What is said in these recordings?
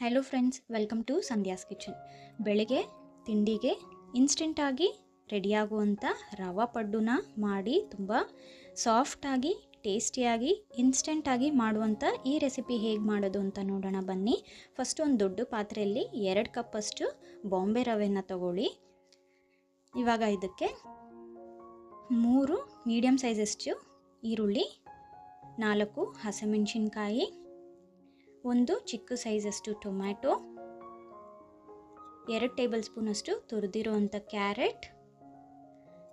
Hello friends welcome to Sandhya's kitchen ಬೆಳಿಗ್ಗೆ ತಿಂಡಿಗೆ ಇನ್ಸ್ಟೆಂಟಾಗಿ ರೆಡಿಯಾಗುವಂಥ ರವಾ ಪಡ್ಡುನ ಮಾಡಿ ತುಂಬ ಸಾಫ್ಟಾಗಿ ಟೇಸ್ಟಿಯಾಗಿ ಇನ್ಸ್ಟೆಂಟಾಗಿ ಮಾಡುವಂಥ ಈ ರೆಸಿಪಿ ಹೇಗೆ ಮಾಡೋದು ಅಂತ ನೋಡೋಣ ಬನ್ನಿ. ಫಸ್ಟ್ ಒಂದು ದೊಡ್ಡ ಪಾತ್ರೆಯಲ್ಲಿ ಎರಡು ಕಪ್ಪಷ್ಟು ಬಾಂಬೆ ರವೆನ ತಗೊಳ್ಳಿ. ಇವಾಗ ಇದಕ್ಕೆ ಮೂರು ಮೀಡಿಯಮ್ ಸೈಜಷ್ಟು ಈರುಳ್ಳಿ, ನಾಲ್ಕು ಹಸಿಮೆಣಸಿನ್ಕಾಯಿ ಒಂದು ಚಿಕ್ಕ ಸೈಜಷ್ಟು ಟೊಮ್ಯಾಟೊ, ಎರಡು ಟೇಬಲ್ ಸ್ಪೂನಷ್ಟು ತುರಿದಿರೋವಂಥ ಕ್ಯಾರೆಟ್,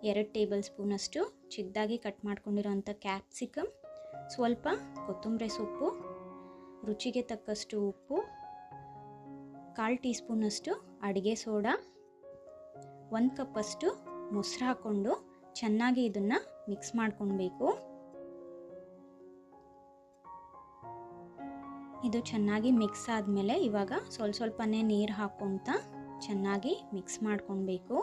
ಎರಡು ಟೇಬಲ್ ಸ್ಪೂನಷ್ಟು ಚಿಕ್ಕದಾಗಿ ಕಟ್ ಮಾಡ್ಕೊಂಡಿರೋವಂಥ ಕ್ಯಾಪ್ಸಿಕಮ್, ಸ್ವಲ್ಪ ಕೊತ್ತಂಬರಿ ಸೊಪ್ಪು, ರುಚಿಗೆ ತಕ್ಕಷ್ಟು ಉಪ್ಪು, ಕಾಲು ಟೀ ಸ್ಪೂನಷ್ಟು ಅಡುಗೆ ಸೋಡಾ, ಒಂದು ಕಪ್ಪಷ್ಟು ಮೊಸರು ಹಾಕ್ಕೊಂಡು ಚೆನ್ನಾಗಿ ಇದನ್ನು ಮಿಕ್ಸ್ ಮಾಡ್ಕೊಳ್ಬೇಕು. ಇದು ಚೆನ್ನಾಗಿ ಮಿಕ್ಸ್ ಆದಮೇಲೆ ಇವಾಗ ಸ್ವಲ್ಪ ಸ್ವಲ್ಪನೇ ನೀರು ಹಾಕ್ಕೊತ ಚೆನ್ನಾಗಿ ಮಿಕ್ಸ್ ಮಾಡ್ಕೊಬೇಕು.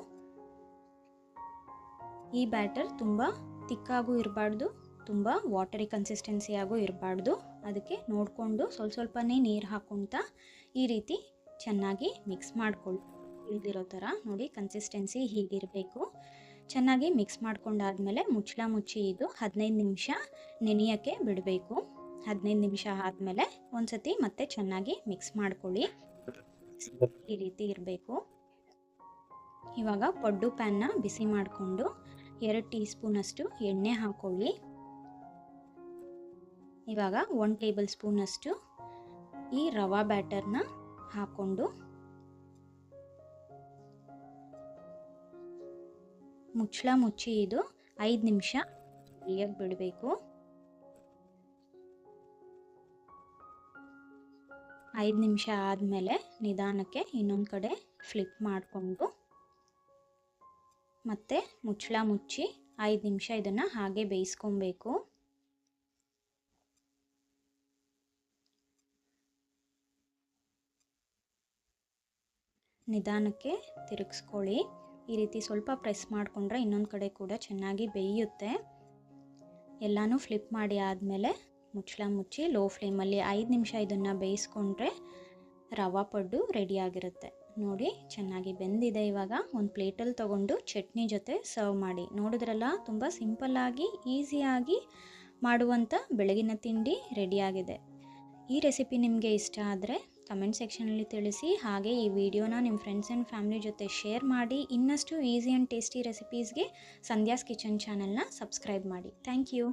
ಈ ಬ್ಯಾಟರ್ ತುಂಬ ತಿಕ್ಕಾಗೂ ಇರಬಾರ್ದು, ತುಂಬ ವಾಟರಿ ಕನ್ಸಿಸ್ಟೆನ್ಸಿಯಾಗೂ ಇರಬಾರ್ದು. ಅದಕ್ಕೆ ನೋಡಿಕೊಂಡು ಸ್ವಲ್ಪ ಸ್ವಲ್ಪನೇ ನೀರು ಹಾಕ್ಕೊತ ಈ ರೀತಿ ಚೆನ್ನಾಗಿ ಮಿಕ್ಸ್ ಮಾಡ್ಕೊಳ್ಳಿ ಥರ ನೋಡಿ ಕನ್ಸಿಸ್ಟೆನ್ಸಿ ಹೀಗಿರಬೇಕು. ಚೆನ್ನಾಗಿ ಮಿಕ್ಸ್ ಮಾಡ್ಕೊಂಡಾದ್ಮೇಲೆ ಮುಚ್ಚಳ ಮುಚ್ಚಿ ಇದು ಹದಿನೈದು ನಿಮಿಷ ನೆನೆಯೋಕ್ಕೆ ಬಿಡಬೇಕು. ಹದಿನೈದು ನಿಮಿಷ ಆದಮೇಲೆ ಒಂದ್ಸತಿ ಮತ್ತೆ ಚೆನ್ನಾಗಿ ಮಿಕ್ಸ್ ಮಾಡ್ಕೊಳ್ಳಿ. ಈ ರೀತಿ ಇರಬೇಕು. ಇವಾಗ ಪಡ್ಡು ಪ್ಯಾನ್ನ ಬಿಸಿ ಮಾಡಿಕೊಂಡು ಎರಡು ಟೀ ಸ್ಪೂನಷ್ಟು ಎಣ್ಣೆ ಹಾಕೊಳ್ಳಿ. ಇವಾಗ ಒನ್ ಟೇಬಲ್ ಸ್ಪೂನಷ್ಟು ಈ ರವಾ ಬ್ಯಾಟರ್ನ ಹಾಕ್ಕೊಂಡು ಮುಚ್ಚಳ ಮುಚ್ಚಿ ಇದು ಐದು ನಿಮಿಷ ಫ್ರೀಯಾಗಿ ಬಿಡಬೇಕು. ಐದು ನಿಮಿಷ ಆದಮೇಲೆ ನಿಧಾನಕ್ಕೆ ಇನ್ನೊಂದು ಕಡೆ ಫ್ಲಿಪ್ ಮಾಡಿಕೊಂಡು ಮತ್ತೆ ಮುಚ್ಚಳ ಮುಚ್ಚಿ ಐದು ನಿಮಿಷ ಇದನ್ನು ಹಾಗೆ ಬೇಯಿಸ್ಕೊಬೇಕು. ನಿಧಾನಕ್ಕೆ ತಿರುಗಿಸ್ಕೊಳ್ಳಿ. ಈ ರೀತಿ ಸ್ವಲ್ಪ ಪ್ರೆಸ್ ಮಾಡಿಕೊಂಡ್ರೆ ಇನ್ನೊಂದು ಕಡೆ ಕೂಡ ಚೆನ್ನಾಗಿ ಬೇಯುತ್ತೆ. ಎಲ್ಲನೂ ಫ್ಲಿಪ್ ಮಾಡಿ ಆದಮೇಲೆ ಮುಚ್ಚಳ ಮುಚ್ಚಿ ಲೋ ಫ್ಲೇಮಲ್ಲಿ ಐದು ನಿಮಿಷ ಇದನ್ನು ಬೇಯಿಸ್ಕೊಂಡ್ರೆ ರವಾ ಪಡ್ಡು ರೆಡಿಯಾಗಿರುತ್ತೆ ನೋಡಿ, ಚೆನ್ನಾಗಿ ಬೆಂದಿದೆ ಇವಾಗ. ಒಂದು ಪ್ಲೇಟಲ್ಲಿ ತೊಗೊಂಡು ಚಟ್ನಿ ಜೊತೆ ಸರ್ವ್ ಮಾಡಿ. ನೋಡಿದ್ರಲ್ಲ, ತುಂಬ ಸಿಂಪಲ್ಲಾಗಿ ಈಸಿಯಾಗಿ ಮಾಡುವಂಥ ಬೆಳಗಿನ ತಿಂಡಿ ರೆಡಿಯಾಗಿದೆ ಈ ರೆಸಿಪಿ ನಿಮಗೆ ಇಷ್ಟ ಆದರೆ ಕಮೆಂಟ್ ಸೆಕ್ಷನಲ್ಲಿ ತಿಳಿಸಿ. ಹಾಗೆ ಈ ವಿಡಿಯೋನ ನಿಮ್ಮ ಫ್ರೆಂಡ್ಸ್ ಆ್ಯಂಡ್ ಫ್ಯಾಮಿಲಿ ಜೊತೆ ಶೇರ್ ಮಾಡಿ. ಇನ್ನಷ್ಟು ಈಸಿ ಆ್ಯಂಡ್ ಟೇಸ್ಟಿ ರೆಸಿಪೀಸ್ಗೆ ಸಂಧ್ಯಾಸ್ ಕಿಚನ್ ಚಾನಲ್ನ ಸಬ್ಸ್ಕ್ರೈಬ್ ಮಾಡಿ. Thank you